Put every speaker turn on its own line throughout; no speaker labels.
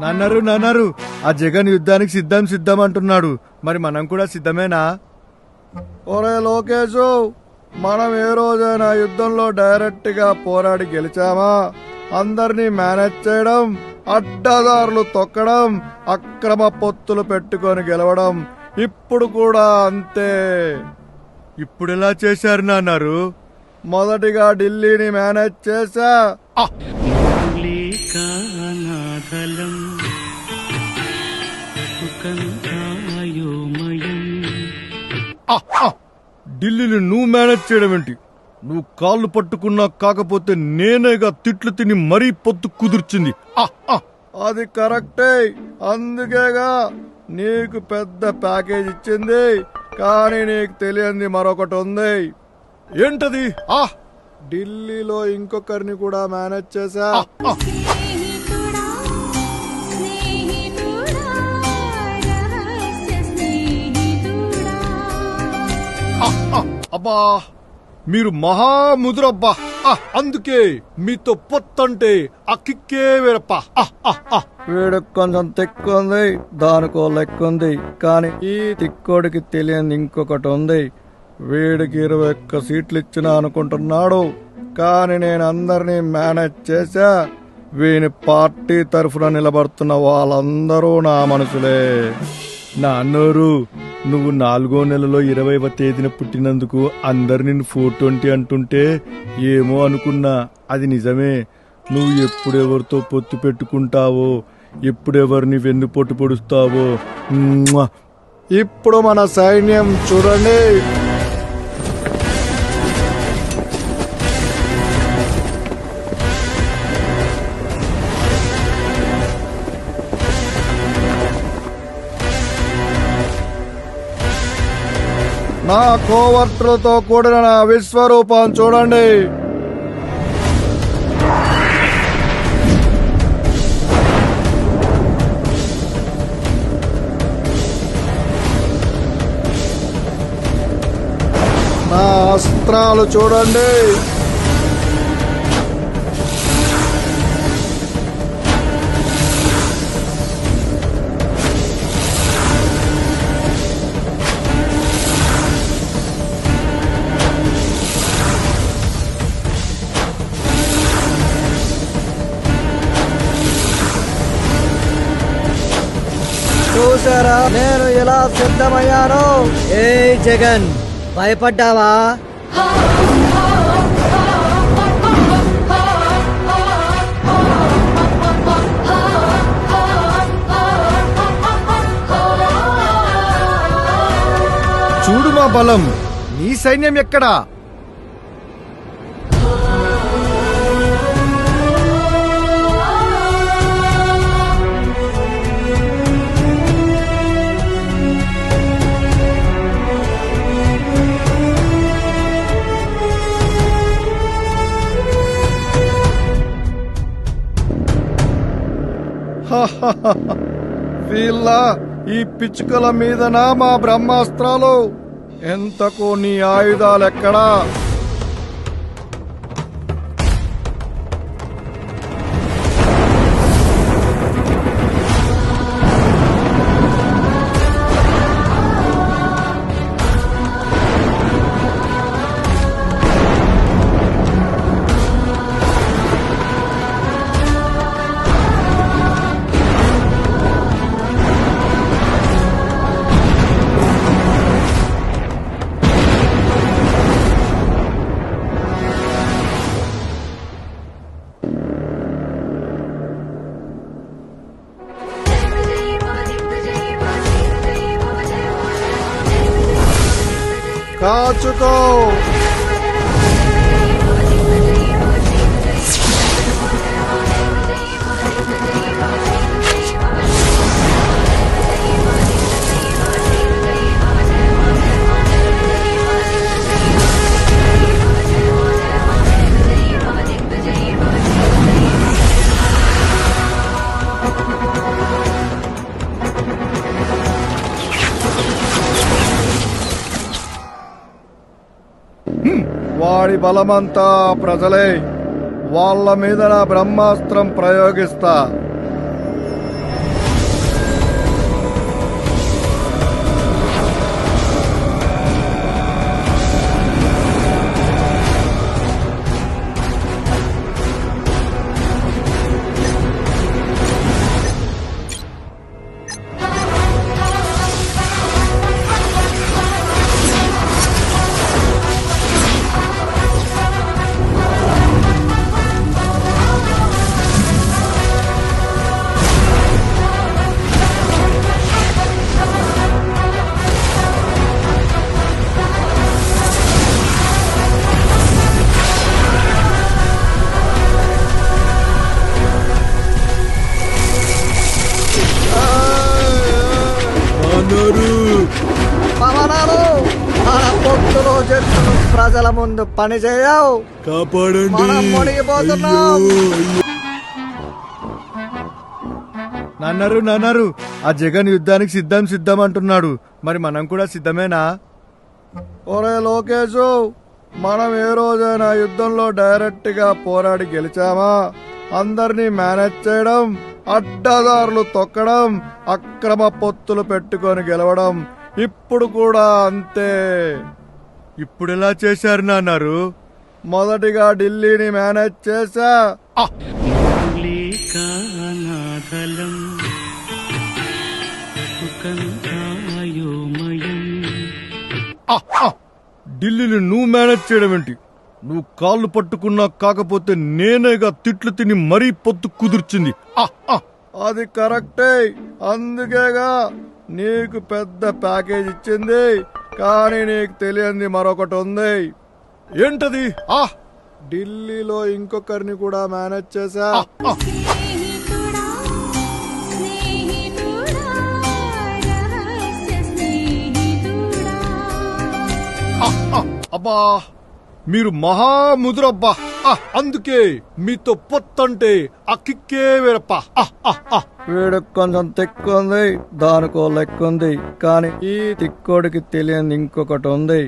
నన్నారు నన్నారు. ఆ జగన్ యుద్ధానికి సిద్ధం సిద్ధం అంటున్నాడు. మరి మనం కూడా సిద్ధమేనా? ఒరే లోకేషు మనం ఏ రోజైనా యుద్ధంలో డైరెక్ట్గా పోరాడి గెలిచామా? అందరినీ మేనేజ్ చేయడం అడ్డదారులు తొక్కడం అక్రమ పొత్తులు పెట్టుకొని గెలవడం. ఇప్పుడు కూడా అంతే. ఇప్పుడు ఎలా చేశారు నాన్నారు? మొదటిగా ఢిల్లీని మేనేజ్ చేశా. ఢిల్లీని నువ్వు మేనేజ్ చేయడం ఏంటి? నువ్వు కాళ్ళు పట్టుకున్నా కాకపోతే నేనేగా తిట్లు తిని మరీ పొత్తు కుదుర్చింది! అది కరెక్టే. అందుకేగా నీకు పెద్ద ప్యాకేజ్ ఇచ్చింది. కానీ నీకు తెలియంది మరొకటి ఉంది. ఏంటది? ఆ. ఢిల్లీలో ఇంకొకరిని కూడా మేనేజ్ చేశా? అబ్బా మీరు మహాముదురబ్బా ఆ, అందుకే మీతో పొత్తంటే ఆ కిక్కే వేరప్ప. వీడికి కొంచెం తిక్కు ఉంది దానికో లెక్క ఉంది కానీ ఈ తిక్కోడికి తెలియని ఇంకొకటి ఉంది. వీడికి ఇరవై ఒక్క సీట్లు ఇచ్చిన అనుకుంటున్నాడు కానీ నేను అందరినీ మేనేజ్ చేశా. వీని పార్టీ తరఫున నిలబడుతున్న వాళ్ళందరూ నా మనుషులే. నాన్నోరు నువ్వు నాలుగో నెలలో ఇరవైవ తేదీన పుట్టినందుకు అందరు నిన్ను ఫోర్ ట్వంటీ అంటుంటే ఏమో అనుకున్నా. అది నిజమే. నువ్వు ఎప్పుడెవరితో పొత్తు పెట్టుకుంటావో ఎప్పుడెవరిని వెన్ను పొట్టు పొడుస్తావో. ఇప్పుడు మన సైన్యం చూడండి. నా కోవర్టులతో కూడిన నా విశ్వరూపం చూడండి. నా అస్త్రాలు చూడండి.
చూసారా నేను ఎలా సిద్ధమయ్యాను? ఏ జగన్ భయపడ్డావా?
చూడు మా బలం. నీ సైన్యం ఎక్కడా? వీళ్ళ ఈ పిచ్చుకల మీదనా మా బ్రహ్మాస్త్రాలు. ఎంతకు నీ ఆయుధాలెక్కడా? 고 맙. వాడి బలమంతా ప్రజలే. వాళ్ళ మీద నా బ్రహ్మాస్త్రం ప్రయోగిస్తా.
ముందు పని చేయవు.
కాపాడండి.
మనం మునిగిపోతున్నాం.
నాన్నారు నాన్నారు. ఆ జగన్ యుద్ధానికి సిద్ధం సిద్ధం అంటున్నాడు. మరి మనం కూడా సిద్ధమేనా? ఒరే లోకేషు మనం ఏ రోజైనా యుద్ధంలో డైరెక్ట్గా పోరాడి గెలిచామా? అందరినీ మేనేజ్ చేయడం అడ్డదారులు తొక్కడం అక్రమ పొత్తులు పెట్టుకొని గెలవడం. ఇప్పుడు కూడా అంతే. ఇప్పుడు ఎలా చేశారు నాన్నారు? మొదటిగా ఢిల్లీని మేనేజ్ చేశా! ఢిల్లీని నువ్వు మేనేజ్ చేయడం ఏంటి? నువ్వు కాళ్ళు పట్టుకున్నా కాకపోతే నేనేగా తిట్లు తిని మరీ పొత్తు కుదుర్చింది! అది కరెక్టే. అందుకేగా నీకు పెద్ద ప్యాకేజ్ ఇచ్చింది. కానీ నీకు తెలియంది మరొకటి ఉంది. ఏంటది? ఆ! ఢిల్లీలో ఇంకొకరిని కూడా మేనేజ్ చేశా! అబ్బా మీరు మహాముదురబ్బా. ఆ! అందుకే మీతో పొత్తంటే ఆ కిక్కే వేరప్ప. వీడికి కొంచెం తిక్కు ఉంది దానికో లెక్క ఉంది కానీ ఈ తిక్కోడికి తెలియని ఇంకొకటి ఉంది.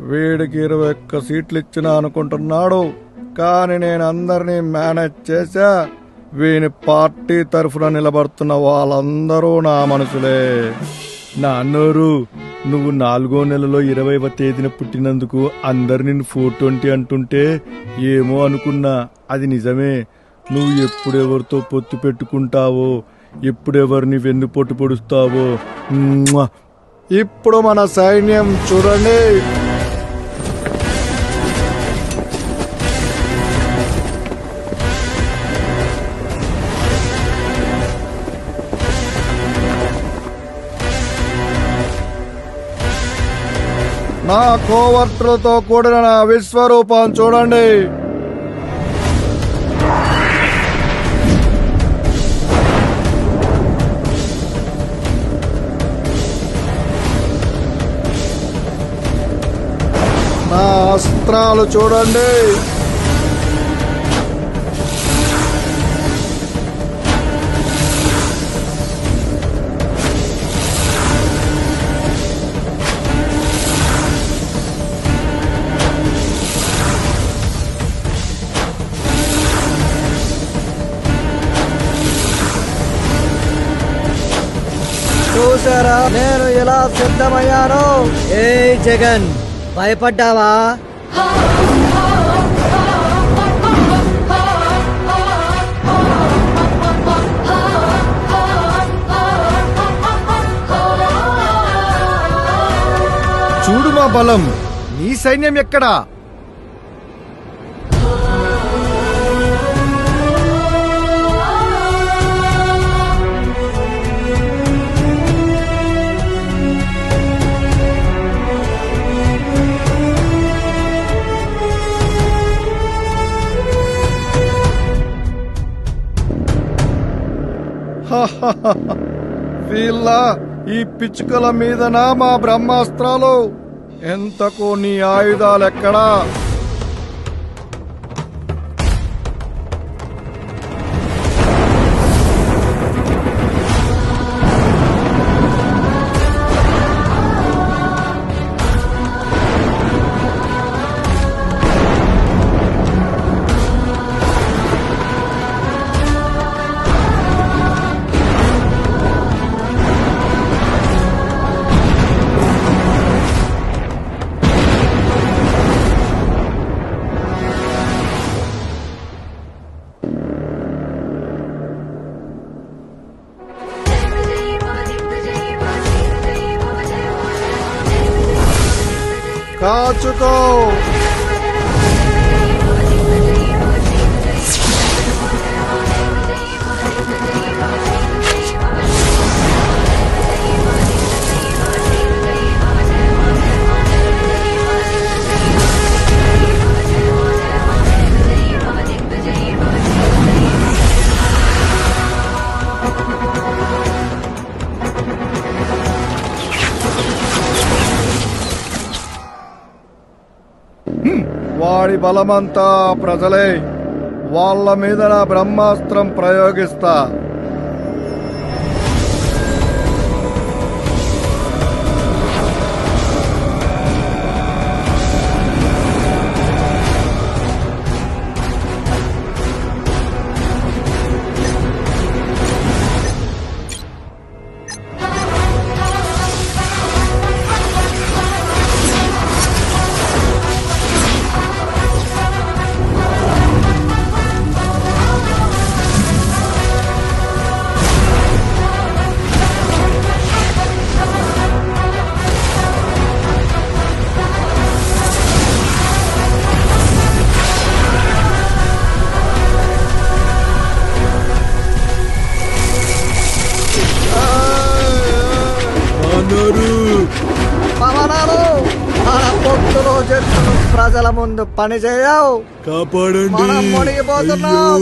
వీడికి ఇరవై ఒక్క సీట్లు ఇచ్చిన అనుకుంటున్నాడు. కానీ నేను అందరినీ మేనేజ్ చేశా. వీని పార్టీ తరఫున నిలబడుతున్న వాళ్ళందరూ నా మనుషులే. నాన్నోరు నువ్వు నాలుగో నెలలో ఇరవైవ తేదీన పుట్టినందుకు అందరు నిన్ను ఫోర్ ట్వంటీ అంటుంటే ఏమో అనుకున్నా. అది నిజమే. నువ్వు ఎప్పుడెవరితో పొత్తు పెట్టుకుంటావో ఎప్పుడెవరిని వెన్ను పొట్టు పొడుస్తావో. ఇప్పుడు మన సైన్యం చూడండి. నా కోవర్టులతో కూడిన నా విశ్వరూపం చూడండి. నా అస్త్రాలు చూడండి.
చూసారా నేను ఎలా సిద్ధమయ్యాను? ఏ జగన్ భయపడ్డావా?
చూడు మా బలం. నీ సైన్యం ఎక్కడా? వీళ్ళ ఈ పిచ్చుకల మీదనా మా బ్రహ్మాస్త్రాలు. ఎంతకు నీ ఆయుధాలెక్కడా? 고 맙. వాడి బలమంతా ప్రజలే. వాళ్ళ మీద నా బ్రహ్మాస్త్రం ప్రయోగిస్తా.
ముందు పని చేయవు.
కాపాడండి.
మనం మునిగిపోతున్నాం.